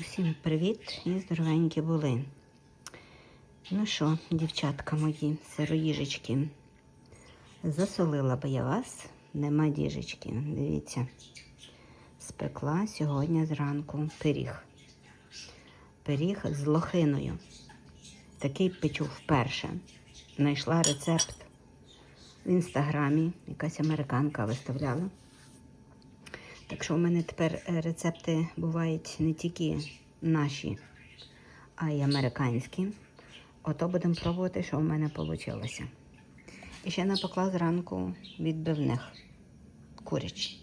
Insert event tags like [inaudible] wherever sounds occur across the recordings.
Усім привіт і здоровенькі були. Ну що, дівчатка мої, сироїжечки, засолила би я вас, нема діжечки. Дивіться, спекла сьогодні зранку пиріг. Пиріг з лохиною. Такий печу вперше. Знайшла рецепт в інстаграмі, якась американка виставляла. Так що у мене тепер е, рецепти бувають не тільки наші, а й американські. Ото будемо пробувати, що в мене вийшло. І ще напекла зранку відбивних куряч.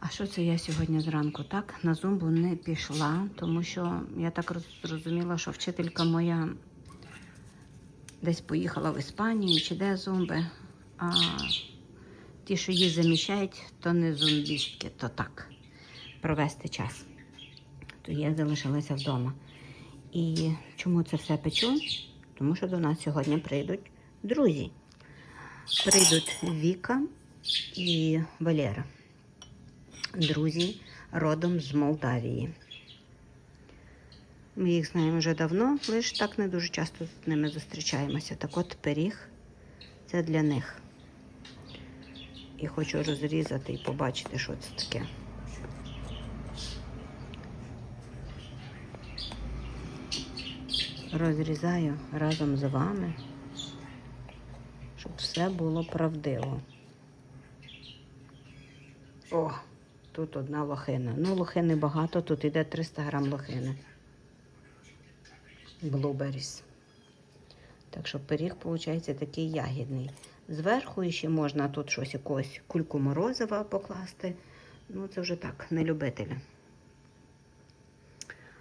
А що це я сьогодні зранку? Так, на зумбу не пішла, тому що я так зрозуміла, що вчителька моя десь поїхала в Іспанію чи де зумби. А ті, що її заміщають, то не зомбістки, то так. Провести час. То я залишилася вдома. І чому це все печу? Тому що до нас сьогодні прийдуть друзі. Прийдуть Віка і Валера. Друзі родом з Молдавії. Ми їх знаємо вже давно, лише так не дуже часто з ними зустрічаємося. Так от пиріг це для них. І хочу розрізати і побачити, що це таке. Розрізаю разом з вами, щоб все було правдиво. О, тут одна лохина. Ну, лохини багато, тут йде 300 грам лохини. Блуберіс. Так що пиріг, виходить, такий ягідний. Зверху ще можна тут щось якусь кульку морозива покласти. Ну, це вже так, не любителя.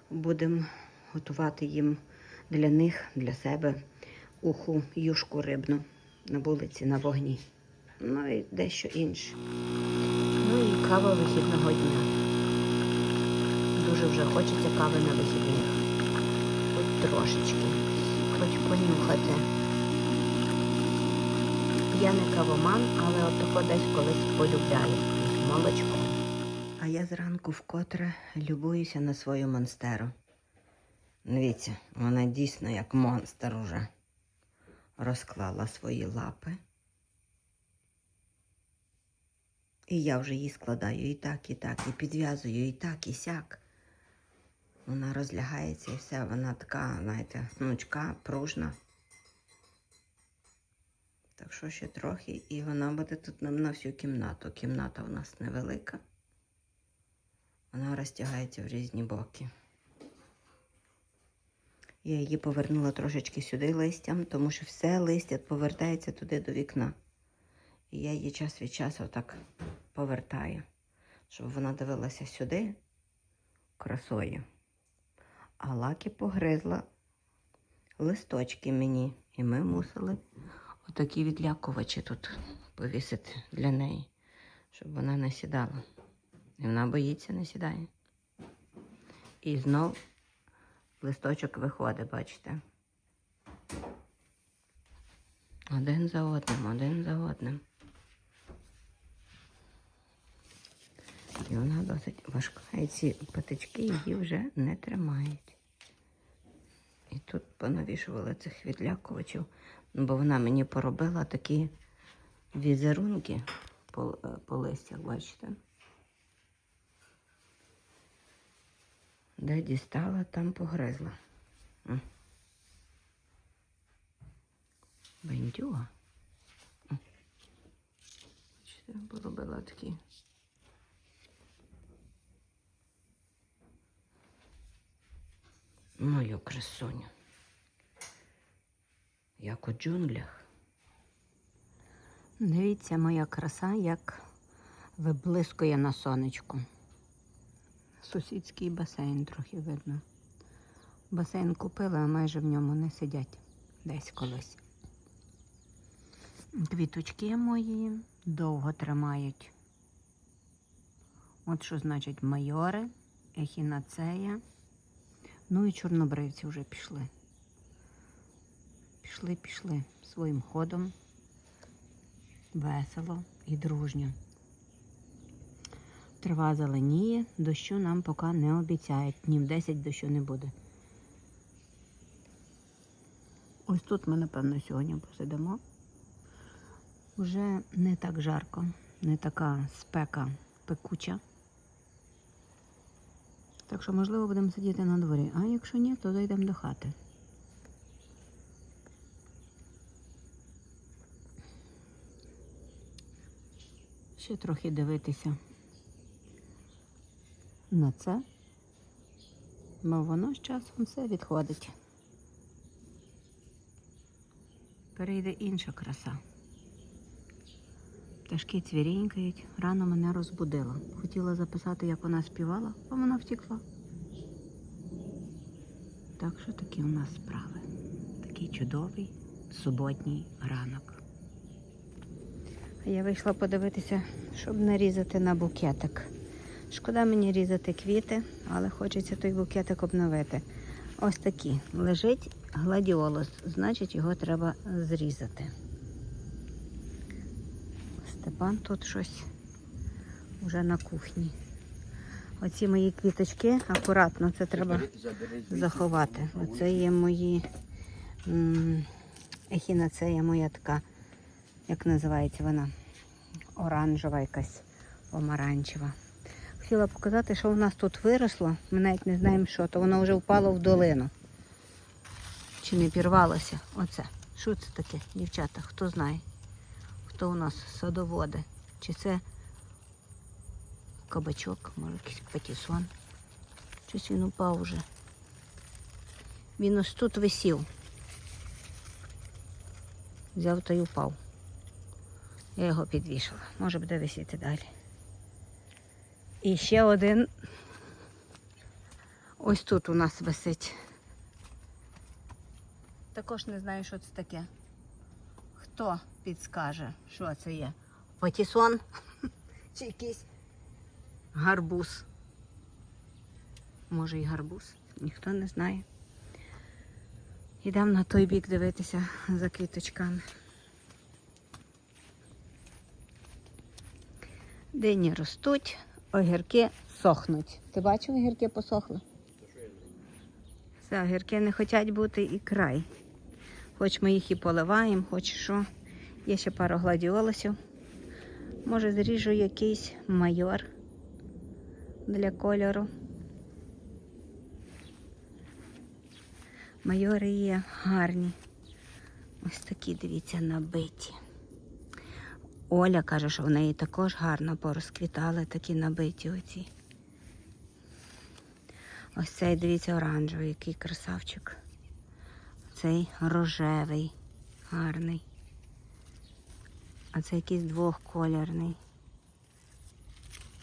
Будемо готувати їм для них, для себе уху юшку рибну на вулиці, на вогні. Ну і дещо інше. Ну і кава вихідного дня. Дуже вже хочеться кави на вихідних. Хоч трошечки, хоч понюхати. Я не кавоман, але от тако десь колись полюбляю з молочком. А я зранку вкотре любуюся на свою монстеру. Дивіться, вона дійсно як монстр уже розклала свої лапи. І я вже її складаю і так, і так, і підв'язую, і так, і сяк. Вона розлягається і все, вона така, знаєте, гнучка, пружна. Так що ще трохи, і вона буде тут нам на всю кімнату. Кімната у нас невелика. Вона розтягається в різні боки. Я її повернула трошечки сюди листям, тому що все листя повертається туди до вікна. І я її час від часу так повертаю, щоб вона дивилася сюди красою. А лаки погризла листочки мені. І ми мусили отакі відлякувачі тут повісити для неї, щоб вона не сідала. І вона боїться, не сідає. І знов листочок виходить, бачите. Один за одним, один за одним. І вона досить важка. І ці патички її вже не тримають. І тут понавішували цих відлякувачів, бо вона мені поробила такі візерунки по, е, по листях, бачите. Де дістала, там погризла. Бендюга. Бачите, поробила такі. Мою красуню. Як у джунглях. Дивіться, моя краса, як виблискує на сонечку. Сусідський басейн трохи видно. Басейн купили, а майже в ньому не сидять десь колись. Квіточки мої довго тримають. От що значить майори, ехінацея. Ну і чорнобривці вже пішли. Пішли, пішли своїм ходом. Весело і дружньо. Трава зеленіє, дощу нам поки не обіцяють. Днів 10 дощу не буде. Ось тут ми, напевно, сьогодні посидимо. Уже не так жарко, не така спека пекуча. Так що, можливо, будемо сидіти на дворі. А якщо ні, то зайдемо до хати. Ще трохи дивитися на це, бо воно з часом все відходить. Перейде інша краса. Пташки цвірінькають, рано мене розбудила. Хотіла записати, як вона співала, а вона втекла. Так що такі у нас справи. Такий чудовий суботній ранок. Я вийшла подивитися, щоб нарізати на букетик. Шкода мені різати квіти, але хочеться той букетик обновити. Ось такий. Лежить гладіолус, значить його треба зрізати. Степан тут щось вже на кухні. Оці мої квіточки акуратно, це треба заховати. Оце є мої ехінацея моя така, як називається вона, оранжева якась, помаранчева. Хотіла показати, що у нас тут виросло. Ми навіть не знаємо, що, то воно вже впало в долину. Чи не пірвалося? Оце. Що це таке, дівчата? Хто знає? Хто у нас садоводи? Чи це кабачок, може якийсь патісон? Щось він упав уже. Він ось тут висів. Взяв та й упав. Я його підвішала. Може буде висіти далі. І ще один. Ось тут у нас висить. Також не знаю, що це таке. Хто підскаже, що це є? Патісон чи якийсь гарбуз. Може і гарбуз, ніхто не знає. Йдемо на той бік дивитися за квіточками. Дині ростуть, огірки сохнуть. Ти бачив, огірки посохли? Це огірки не хочуть бути і край. Хоч ми їх і поливаємо, хоч що. Є ще пару гладіолусів. Може зріжу якийсь майор для кольору. Майори є гарні. Ось такі, дивіться, набиті. Оля каже, що в неї також гарно порозквітали такі набиті оці. Ось цей, дивіться, оранжевий, який красавчик. Цей рожевий, гарний. А це якийсь двохколірний.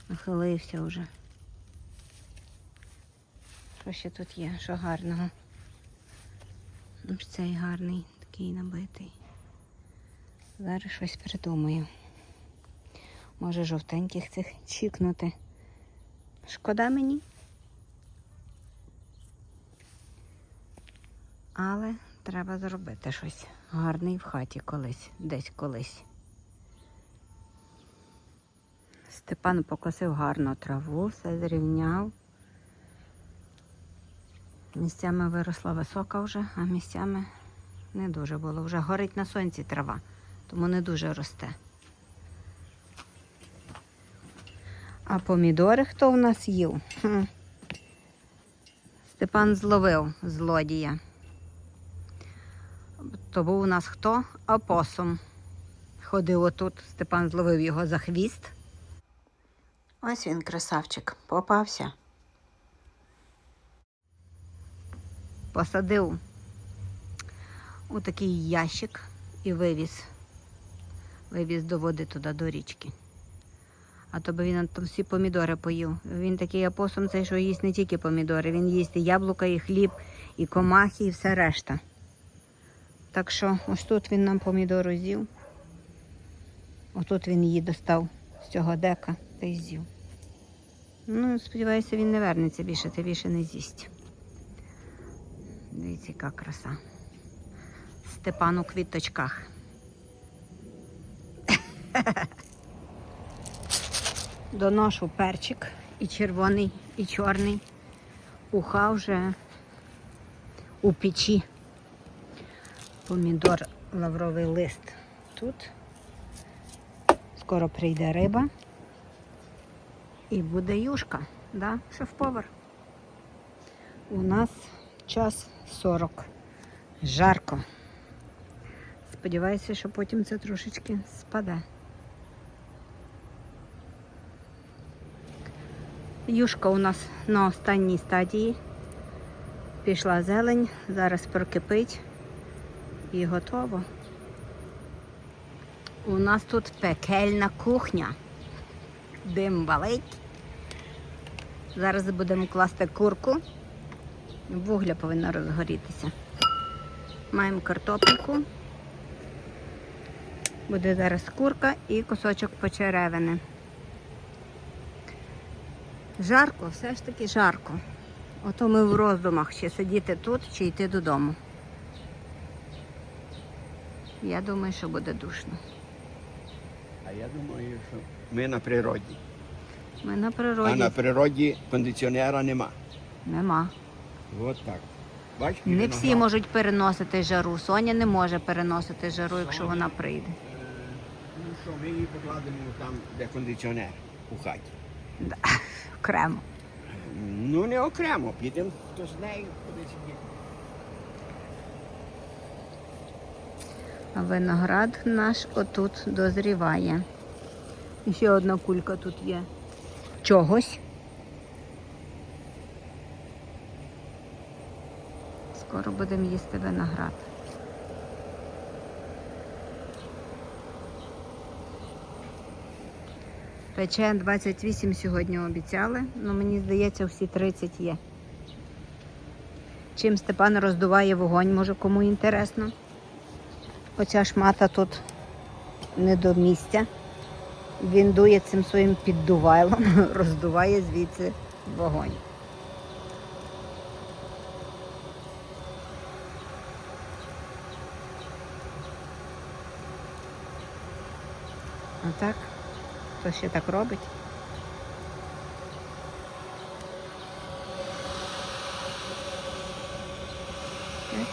Нахилився вже. Що ще тут є? Що гарного? Ось цей гарний, такий набитий. Зараз щось придумаю. Може жовтеньких цих чікнути. Шкода мені. Але треба зробити щось гарний в хаті колись, десь колись. Степан покосив гарно траву, все зрівняв. Місцями виросла висока вже, а місцями не дуже було. Вже горить на сонці трава, тому не дуже росте. А помідори хто в нас їв? Хм. Степан зловив злодія. То був у нас хто? Опосум. Ходив отут, Степан зловив його за хвіст. Ось він, красавчик, попався. Посадив у такий ящик і вивіз. Вивіз до води туди, до річки. А то би він там всі помідори поїв. Він такий апосум, цей, що їсть не тільки помідори, він їсть і яблука, і хліб, і комахи, і все решта. Так що ось тут він нам помідору з'їв. Отут він її достав з цього дека та й з'їв. Ну, сподіваюся, він не вернеться більше, ти більше не з'їсть. Дивіться, яка краса. Степан у квіточках. [laughs] доношу перчик і червоний, і чорний. Уха вже у печі. Помідор, лавровий лист тут. Скоро прийде риба. І буде юшка, да, шеф-повар. У нас час 40. Жарко. Сподіваюся, що потім це трошечки спаде. Юшка у нас на останній стадії. Пішла зелень, зараз прокипить і готово. У нас тут пекельна кухня. Дим валить. Зараз будемо класти курку. Вугля повинна розгорітися. Маємо картопельку. Буде зараз курка і кусочок почеревини. Жарко, все ж таки жарко. Ото ми в роздумах, чи сидіти тут, чи йти додому. Я думаю, що буде душно. А я думаю, що ми на природі. Ми на А на природі кондиціонера нема. нема. От так. Бач, Не всі можуть переносити жару. Соня не може переносити жару, якщо вона прийде. Е, Ну що, ми її покладемо там, де кондиціонер у хаті. Да. [laughs] Окремо. Ну не окремо, підемо хто з нею кудись. є. А виноград наш отут дозріває. І ще одна кулька тут є. Чогось. Скоро будемо їсти виноград. Пече 28 сьогодні обіцяли, але мені здається, всі 30 є. Чим Степан роздуває вогонь, може кому інтересно. Оця шмата тут не до місця. Він дує цим своїм піддувайлом, [laughs] роздуває звідси вогонь. А так, хто ще так робить?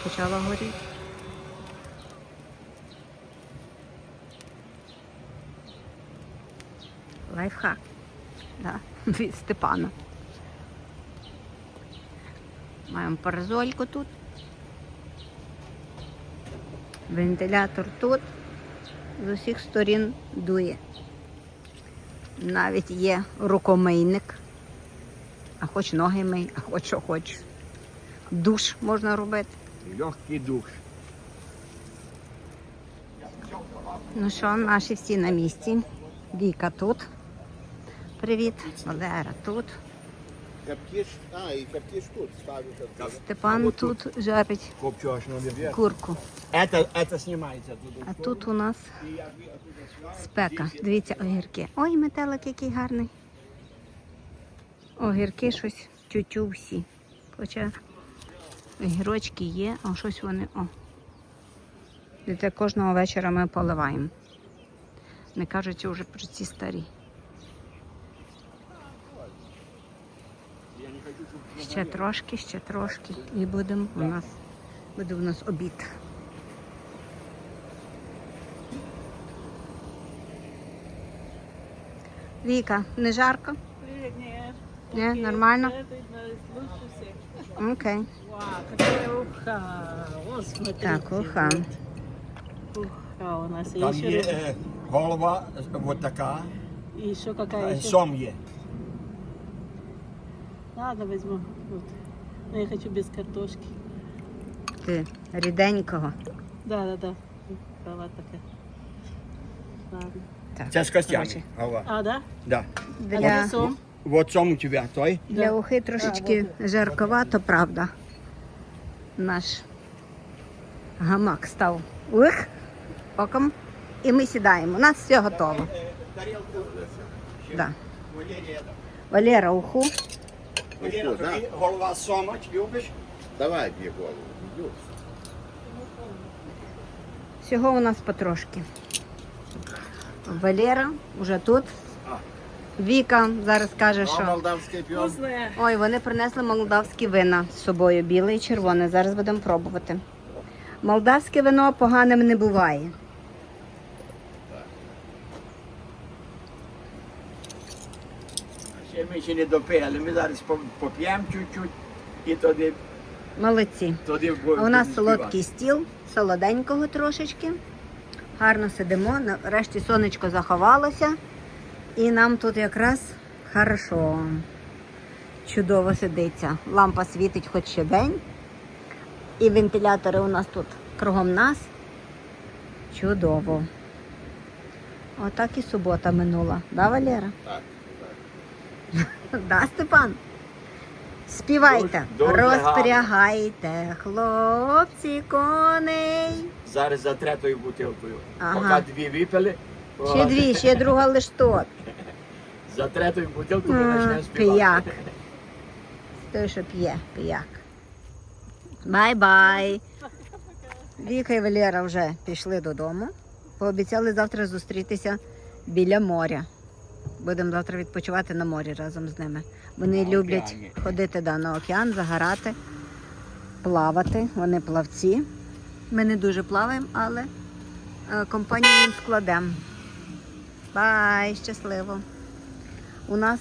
Почала горіти. Лайфхак. Да, [laughs] від Степана. Маємо паразольку тут. Вентилятор тут. З усіх сторін дує. Навіть є рукомийник. А хоч ноги мий, а хоч що хоч. Душ можна робити. Легкий душ. Ну що, наші всі на місці. Віка тут. Привіт. Валера тут. Каптиш, а, і каптиш тут ставиш. от- Степан тут жарить Копчуєш на вибір. курку. Это, это знімається тут. А тут у нас спека. Дивіться, огірки. Ой, метелик який гарний. Огірки щось тютю всі. Хоча огірочки є, а щось вони. О. Дивіться, кожного вечора ми поливаємо. Не кажучи вже про ці старі. Ще трошки, ще трошки. І будемо у нас буде у нас обід. Віка, не жарко? Не, Окей, нормально? Окей. Вот. Так, уха. Уха у нас. И Там є е, голова, от така, и еще какая е, сом є. Ладно, возьму. Вот. Но я хочу без картошки. Ти ріденького. Да, да, да. Голова такая. Ладно. Так, Це з костями. Голова. А, да? Да. А Для, где сом? Вот сом у тебе, той. для ухи трошечки жарковато, правда. Наш гамак став ух, оком. І ми сідаємо. У нас все готово. Да. Валера, уху. Валера, да. тобі голова сома, любиш? Давай дві голови. Йду. Всього у нас потрошки. Валера вже тут. Віка зараз каже, що. pivo. Вкусная. Ой, вони принесли молдавські вина з собою, біле і червоне. Зараз будемо пробувати. Молдавське вино поганим не буває. Ще ми ще не допили, ми зараз поп'ємо чуть-чуть і тоді, Молодці. тоді А у нас солодкий стіл, солоденького трошечки. Гарно сидимо. Нарешті сонечко заховалося. І нам тут якраз хорошо. Чудово сидиться. Лампа світить хоч ще день. І вентилятори у нас тут кругом нас. Чудово. Отак і субота минула. Да, Валера? Так. [laughs] Да, Степан? Співайте, розпрягайте, хлопці, коней. Зараз за третьою бутилкою. Ага. Поки дві випили, Ще дві, ще друга лиш тут. [laughs] за третьою бутилкою ми почнемо співати. Пияк. Той, що п'є, пияк. Бай-бай. Віка і Валера вже пішли додому. Пообіцяли завтра зустрітися біля моря. Будемо завтра відпочивати на морі разом з ними. Вони На люблять океані. ходити да, на океан, загорати, плавати. Вони плавці. Ми не дуже плаваємо, але е, компанію їм складемо. Бай, щасливо. У нас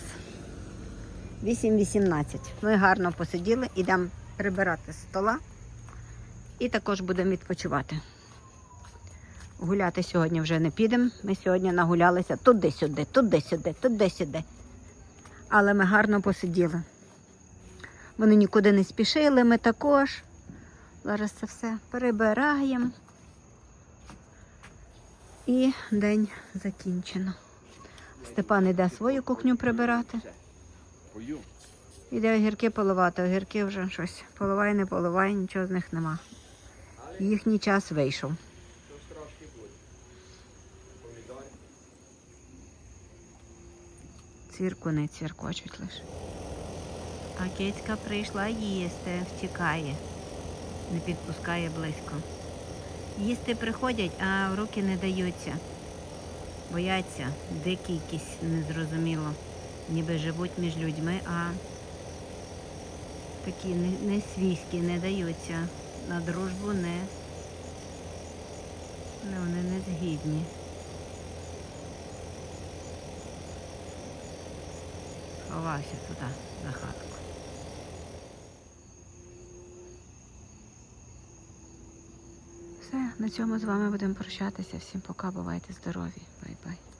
8.18. Ми гарно посиділи, ідемо прибирати з стола і також будемо відпочивати. Гуляти сьогодні вже не підемо. Ми сьогодні нагулялися туди-сюди, туди-сюди, туди-сюди. Але ми гарно посиділи. Вони нікуди не спішили, ми також. Зараз це все перебираємо. І день закінчено. Степан йде свою кухню прибирати. Іде огірки поливати, огірки вже щось. Поливай, не поливай, нічого з них нема. Їхній час вийшов. Цирку не циркочуть лише. А кицька прийшла їсти, втікає, не підпускає близько. Їсти приходять, а руки не даються. Бояться, дикі якісь незрозуміло. Ніби живуть між людьми, а такі не, свійські, не даються. На дружбу не, не вони не згідні. Ховався туди, за хатку. Все, на цьому з вами будемо прощатися. Всім пока, бувайте здорові. Бай-бай.